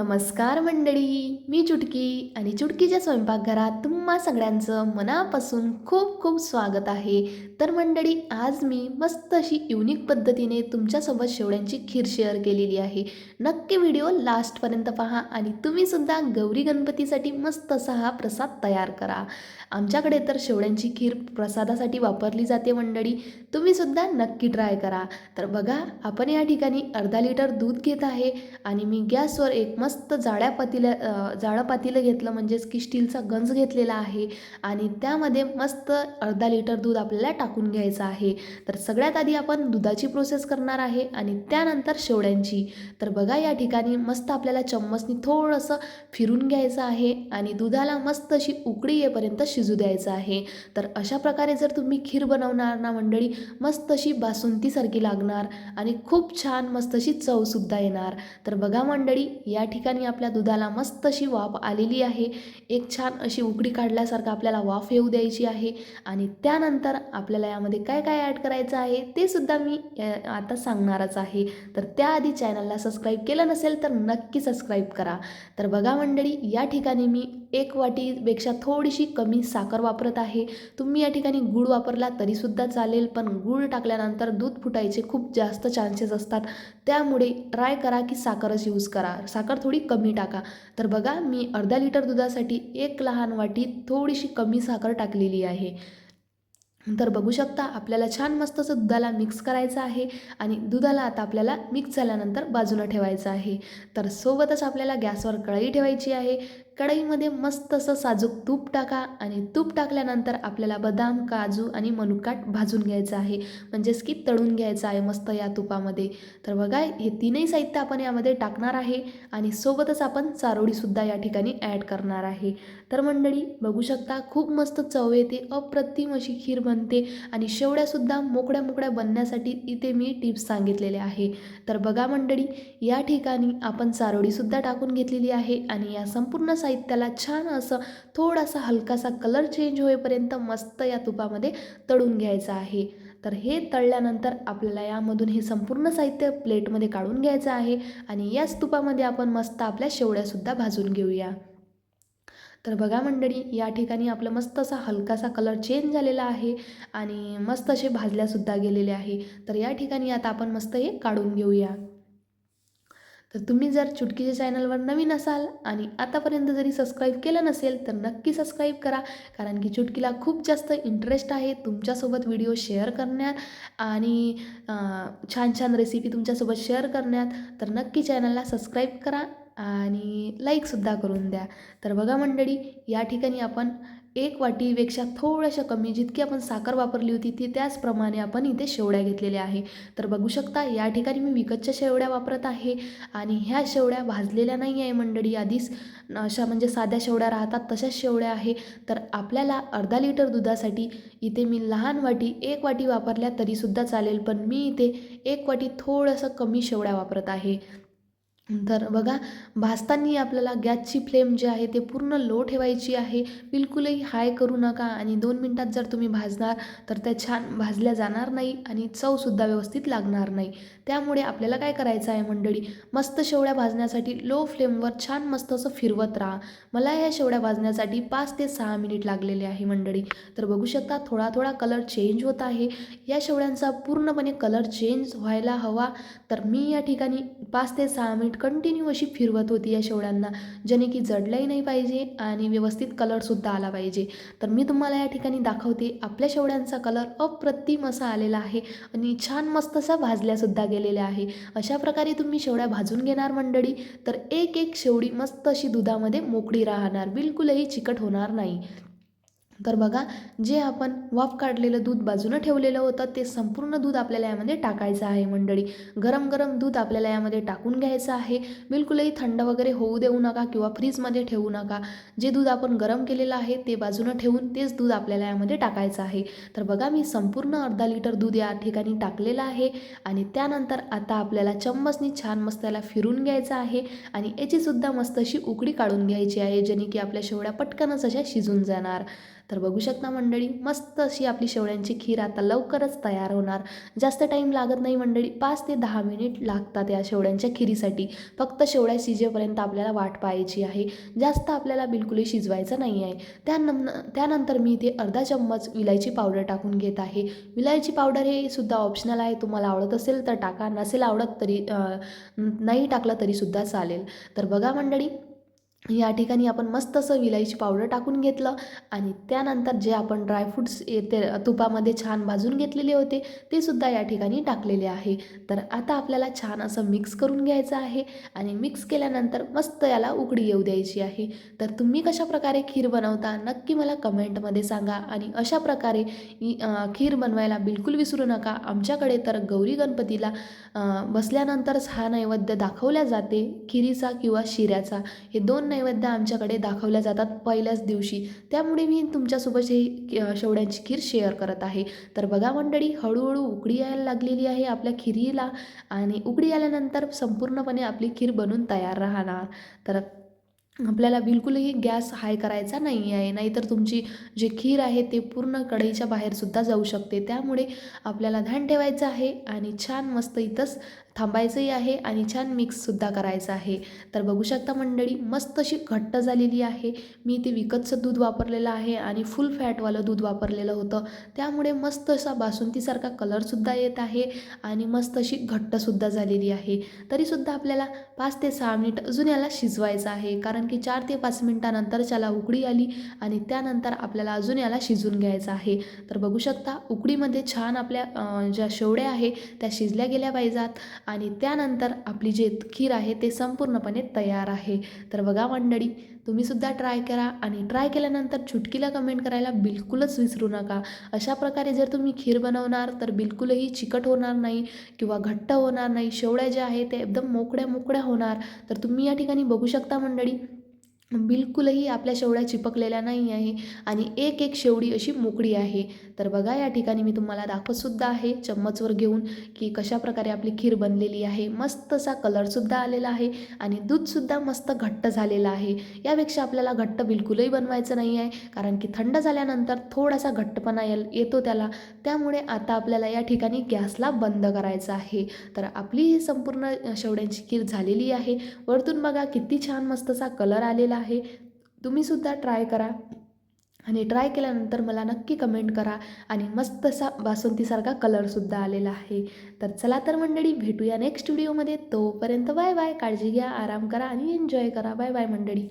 नमस्कार मंडळी मी चुटकी आणि चुटकीच्या स्वयंपाकघरात तुम्हा सगळ्यांचं मनापासून खूप खूप स्वागत आहे. तर मंडळी आज मी मस्त अशी युनिक पद्धतीने तुमच्यासोबत शेवड्यांची खीर शेअर केलेली आहे. नक्की व्हिडिओ लास्टपर्यंत पहा आणि तुम्हीसुद्धा गौरी गणपतीसाठी मस्त असा हा प्रसाद तयार करा. आमच्याकडे तर शेवड्यांची खीर प्रसादासाठी वापरली जाते मंडळी. तुम्हीसुद्धा नक्की ट्राय करा. तर बघा आपण या ठिकाणी अर्धा लिटर दूध घेत आहे आणि मी गॅसवर एक मस्त मस्त पातील्या पातीला जाळं पातीलं घेतलं म्हणजेच की स्टीलचा गंज घेतलेला आहे. आणि त्यामध्ये मस्त अर्धा लिटर दूध आपल्याला टाकून घ्यायचं आहे. तर सगळ्यात आधी आपण दुधाची प्रोसेस करणार आहे आणि त्यानंतर शेवड्यांची. तर बघा या ठिकाणी मस्त आपल्याला चम्मचनी थोडंसं फिरून घ्यायचं आहे आणि दुधाला मस्त अशी उकडी येईपर्यंत शिजू द्यायचं आहे. तर अशा प्रकारे जर तुम्ही खीर बनवणार ना मंडळी मस्त अशी बासुंतीसारखी लागणार आणि खूप छान मस्त अशी चवसुद्धा येणार. तर बघा मंडळी या ठिकाणी ठिकाणी आपल्या दुधाला मस्त अशी वाफ आलेली आहे. एक छान अशी उकडी काढल्यासारखं आपल्याला वाफ येऊ द्यायची आहे. आणि त्यानंतर आपल्याला यामध्ये काय काय ॲड करायचं आहे ते सुद्धा मी आता सांगणारच आहे. तर त्याआधी चॅनलला सबस्क्राईब केलं नसेल तर नक्की सबस्क्राईब करा. तर बघा मंडळी या ठिकाणी मी एक वाटीपेक्षा थोडीशी कमी साखर वापरत आहे. तुम्ही या ठिकाणी गूळ वापरला तरीसुद्धा चालेल पण गूळ टाकल्यानंतर दूध फुटायचे खूप जास्त चान्सेस असतात. त्यामुळे ट्राय करा की साखरच यूज करा. साखर थोडी कमी टाका. तर बघा मी अर्धा लिटर दुधासाठी एक लहान वाटी थोडीशी कमी साखर टाकलेली आहे. तर बघू शकता आपल्याला छान मस्त असं दुधाला मिक्स करायचं आहे आणि दुधाला आता आपल्याला मिक्स झाल्यानंतर बाजूला ठेवायचं आहे. तर सोबतच आपल्याला गॅसवर कढई ठेवायची आहे. कढईमध्ये मस्त असं साजूक तूप टाका आणि तूप टाकल्यानंतर आपल्याला बदाम काजू आणि मनुकाट भाजून घ्यायचं आहे. म्हणजेच की तळून घ्यायचं आहे मस्त या तुपामध्ये. तर बघा हे तीनही साहित्य आपण यामध्ये टाकणार आहे आणि सोबतच आपण चारोळीसुद्धा या ठिकाणी ॲड करणार आहे. तर मंडळी बघू शकता खूप मस्त चव येते अप्रतिम अशी खीर बनते आणि शेवड्यासुद्धा मोकड्या मोकड्या बनण्यासाठी इथे मी टिप्स सांगितलेले आहे. तर बघा मंडळी या ठिकाणी आपण चारोळीसुद्धा टाकून घेतलेली आहे आणि या संपूर्ण साहित्याला छान असं थोडासा हलकासा कलर चेंज होईपर्यंत मस्त या तुपामध्ये तळून घ्यायचं आहे. तर हे तळल्यानंतर आपल्याला यामधून हे संपूर्ण साहित्य प्लेटमध्ये काढून घ्यायचं आहे आणि याच तुपामध्ये आपण मस्त आपल्या शेवड्यासुद्धा भाजून घेऊया. तर बघा मंडळी या ठिकाणी आपलं मस्त असा हलकासा कलर चेंज झालेला आहे आणि मस्त असे भाजल्यासुद्धा गेलेले आहे. तर या ठिकाणी आता आपण मस्त हे काढून घेऊया. तर तुम्ही जर चुटकीच्या चॅनलवर नवीन असाल आणि आतापर्यंत जरी सबस्क्राईब केलं नसेल तर नक्की सबस्क्राईब करा. कारण की चुटकीला खूप जास्त इंटरेस्ट आहे तुमच्यासोबत व्हिडिओ शेअर करण्यात आणि छान छान रेसिपी तुमच्यासोबत शेअर करण्यात. तर नक्की चॅनलला सबस्क्राईब करा आणि लाईकसुद्धा करून द्या. तर बघा मंडळी या ठिकाणी आपण एक वाटीपेक्षा थोड्याशा कमी जितकी आपण साखर वापरली होती ती त्याचप्रमाणे आपण इथे शेवड्या घेतलेल्या आहे. तर बघू शकता या ठिकाणी मी विकतच्या शेवड्या वापरत आहे आणि ह्या शेवड्या भाजलेल्या नाही आहे मंडळी. आधीच अशा म्हणजे साध्या शेवड्या राहतात तशाच शेवड्या आहे. तर आपल्याला अर्धा लिटर दुधासाठी इथे मी लहान वाटी एक वाटी वापरल्या तरीसुद्धा चालेल पण मी इथे एक वाटी थोडंसं कमी शेवड्या वापरत आहे. तर बघा भाजताना आपल्याला गॅसची फ्लेम जी आहे ते पूर्ण लो ठेवायची आहे. बिलकुलही हाय करू नका आणि दोन मिनटात जर तुम्ही भाजणार तर त्या छान भाजल्या जाणार नाही आणि चवसुद्धा व्यवस्थित लागणार नाही. त्यामुळे आपल्याला काय करायचं आहे मंडळी? मस्त शेवड्या भाजण्यासाठी लो फ्लेमवर छान मस्त असं फिरवत राहा. मला या शेवड्या भाजण्यासाठी पाच ते सहा मिनिट लागलेले आहे मंडळी. तर बघू शकता थोडा थोडा कलर चेंज होत आहे. या शेवड्यांचा पूर्णपणे कलर चेंज व्हायला हवा. तर मी या ठिकाणी पाच ते सहा मिनिट कंटिन्यू अशी फिरवत होती या शेवड्यांना ज्याने की जडलंही नाही पाहिजे आणि व्यवस्थित कलरसुद्धा आला पाहिजे. तर मी तुम्हाला या ठिकाणी दाखवते आपल्या शेवड्यांचा कलर अप्रतिम असा आलेला आहे आणि छान मस्त असा भाजल्यासुद्धा गेलेल्या आहे. अशा प्रकारे तुम्ही शेवड्या भाजून घेणार मंडळी. तर एक एक शेवडी मस्त अशी दुधामध्ये मोकळी राहणार बिलकुलही चिकट होणार नाही. तर बघा जे आपण वाफ काढलेलं दूध बाजूनं ठेवलेलं होतं ते संपूर्ण दूध आपल्याला यामध्ये टाकायचं आहे मंडळी. गरम गरम दूध आपल्याला यामध्ये टाकून घ्यायचं आहे. बिलकुलही थंड वगैरे होऊ देऊ नका किंवा फ्रीजमध्ये ठेवू नका. जे दूध आपण गरम केलेलं आहे ते बाजूनं ठेवून तेच दूध आपल्याला यामध्ये टाकायचं आहे. तर बघा मी संपूर्ण अर्धा लिटर दूध या ठिकाणी टाकलेलं आहे आणि त्यानंतर आता आपल्याला चम्मचनी छान मस्त याला फिरून घ्यायचं आहे आणि याचीसुद्धा मस्त अशी उकडी काढून घ्यायची आहे जेणे की आपल्या शेवड्या पटकनच अशा शिजून जाणार. तर बघू शकता मंडळी मस्त अशी आपली शेवळ्यांची खीर आता लवकरच तयार होणार. जास्त टाईम लागत नाही मंडळी पाच ते दहा मिनिट लागतात या शेवळ्यांच्या खिरीसाठी. फक्त शेवळ्या शिजेपर्यंत आपल्याला वाट पाहायची आहे. जास्त आपल्याला बिलकुलही शिजवायचं नाही आहे. त्यानं त्यानंतर मी इथे अर्धा चम्मच विलायची पावडर टाकून घेत आहे. विलायची पावडर हे सुद्धा ऑप्शनल आहे. तुम्हाला आवडत असेल तर टाका. नसेल आवडत तरी नाही टाकलं तरीसुद्धा चालेल. तर बघा मंडळी या ठिकाणी आपण मस्त असं विलायची पावडर टाकून घेतलं आणि त्यानंतर जे आपण ड्रायफ्रूट्स ते तुपामध्ये छान भाजून घेतलेले होते ते सुद्धा या ठिकाणी टाकलेले आहे. तर आता आपल्याला छान असं मिक्स करून घ्यायचं आहे आणि मिक्स केल्यानंतर मस्त याला उकडी येऊ द्यायची आहे. तर तुम्ही कशा प्रकारे खीर बनवता नक्की मला कमेंटमध्ये सांगा आणि अशा प्रकारे खीर बनवायला बिलकुल विसरू नका. आमच्याकडे तर गौरी गणपतीला बसल्यानंतरच हा नैवेद्य दाखवल्या जाते खिरीचा किंवा शिऱ्याचा. हे दोन नैवेद्य आमच्याकडे दाखवल्या जातात पहिल्याच दिवशी. त्यामुळे मी तुमच्यासोबत हे शेवड्यांची खीर शेअर करत आहे. तर बघा मंडळी हळूहळू उकडी यायला लागलेली आहे आपल्या खिरीला आणि उकडी आल्यानंतर संपूर्णपणे आपली खीर बनून तयार राहणार. तर आपल्याला बिलकुलही गॅस हाय करायचा नाही आहे नाहीतर तुमची जी खीर आहे ते पूर्ण कढईच्या बाहेरसुद्धा जाऊ शकते. त्यामुळे आपल्याला ध्यान ठेवायचं आहे आणि छान मस्त इथंच थांबायचंही आहे आणि छान मिक्ससुद्धा करायचं आहे. तर बघू शकता मंडळी मस्त अशी घट्ट झालेली आहे. मी ते विकतचं दूध वापरलेलं आहे आणि फुल फॅटवालं दूध वापरलेलं होतं. त्यामुळे मस्त असा बासुंदीसारखा कलरसुद्धा येत आहे आणि मस्त अशी घट्टसुद्धा झालेली आहे. तरीसुद्धा आपल्याला पाच ते सहा मिनिट अजून याला शिजवायचं आहे. कारण की चार ते पाच मिनटानंतर त्याला उकडी आली आणि त्यानंतर आपल्याला अजून याला शिजून घ्यायचं आहे. तर बघू शकता उकडीमध्ये छान आपल्या ज्या शेवड्या आहे त्या शिजल्या गेल्या पाहिजेत आणि त्यानंतर आपली जे खीर आहे ते संपूर्णपणे तयार आहे. तर बघा मंडळी तुम्हीसुद्धा ट्राय करा आणि ट्राय केल्यानंतर चुटकीला कमेंट करायला बिलकुलच विसरू नका. अशा प्रकारे जर तुम्ही खीर बनवणार तर बिलकुलही चिकट होणार नाही किंवा घट्ट होणार नाही. शेवड्या ज्या आहेत ते एकदम मोकळ्या मोकळ्या होणार. तर तुम्ही या ठिकाणी बघू शकता मंडळी बिलकुलही आपल्या शेवड्या चिपकलेल्या नाही आहे आणि एक एक शेवडी अशी मोकळी आहे. तर बघा या ठिकाणी मी तुम्हाला दाखवतसुद्धा आहे चम्मचवर घेऊन की कशा प्रकारे आपली खीर बनलेली आहे. मस्त असा कलरसुद्धा आलेला आहे आणि दूधसुद्धा मस्त घट्ट झालेलं आहे. यापेक्षा आपल्याला घट्ट बिलकुलही बनवायचं नाही आहे कारण की थंड झाल्यानंतर थोडासा घट्टपणा येल येतो त्याला. त्यामुळे आता आपल्याला या ठिकाणी गॅसला बंद करायचं आहे. तर आपली ही संपूर्ण शेवड्यांची खीर झालेली आहे. वरतून बघा किती छान मस्त असा कलर आलेला आहे तुम्हीसुद्धा ट्राय करा. आणि ट्राय केल्यानंतर मला नक्की कमेंट करा. आणि मस्त असा बासुंतीसारखा कलरसुद्धा आलेला आहे. तर चला तर मंडळी भेटूया नेक्स्ट व्हिडिओमध्ये तोपर्यंत बाय बाय काळजी घ्या आराम करा आणि एन्जॉय करा. बाय बाय मंडळी.